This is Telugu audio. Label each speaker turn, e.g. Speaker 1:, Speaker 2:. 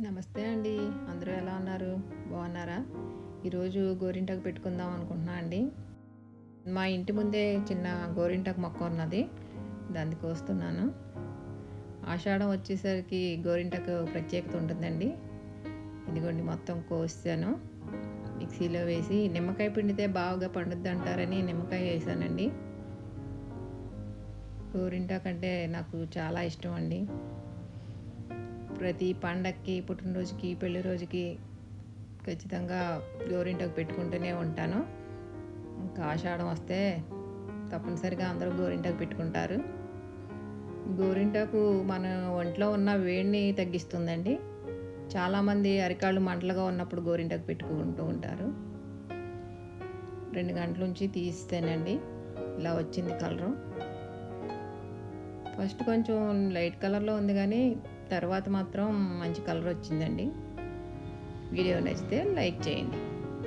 Speaker 1: నమస్తే అండి. అందరూ ఎలా ఉన్నారు? బాగున్నారా? ఈరోజు గోరింటాకు పెట్టుకుందాం అనుకుంటున్నా అండి. మా ఇంటి ముందే చిన్న గోరింటాకు మొక్క ఉన్నది. దాన్ని కోస్తున్నాను. ఆషాఢం వచ్చేసరికి గోరింటాకు ప్రత్యేకత ఉంటుందండి. ఇదిగోండి మొత్తం కోసాను. మిక్సీలో వేసి నిమ్మకాయ పిండితే బాగా పండుద్ది అంటారని నిమ్మకాయ వేసానండి. గోరింటాకు అంటే నాకు చాలా ఇష్టం అండి. ప్రతి పండక్కి పుట్టినరోజుకి పెళ్ళి రోజుకి ఖచ్చితంగా గోరింటాకు పెట్టుకుంటూనే ఉంటాను. ఇంకా ఆషాఢం వస్తే తప్పనిసరిగా అందరూ గోరింటాకు పెట్టుకుంటారు. గోరింటాకు మన ఒంట్లో ఉన్న వేడిని తగ్గిస్తుందండి. చాలామంది అరికాళ్ళు మంటలుగా ఉన్నప్పుడు గోరింటాకు పెట్టుకుంటూ ఉంటారు. రెండు గంటల నుంచి తీస్తేనండి ఇలా వచ్చింది కలరు. ఫస్ట్ కొంచెం లైట్ కలర్లో ఉంది కానీ తర్వాత మాత్రం మంచి కలర్ వచ్చిందండి. వీడియో నచ్చితే లైక్ చేయండి.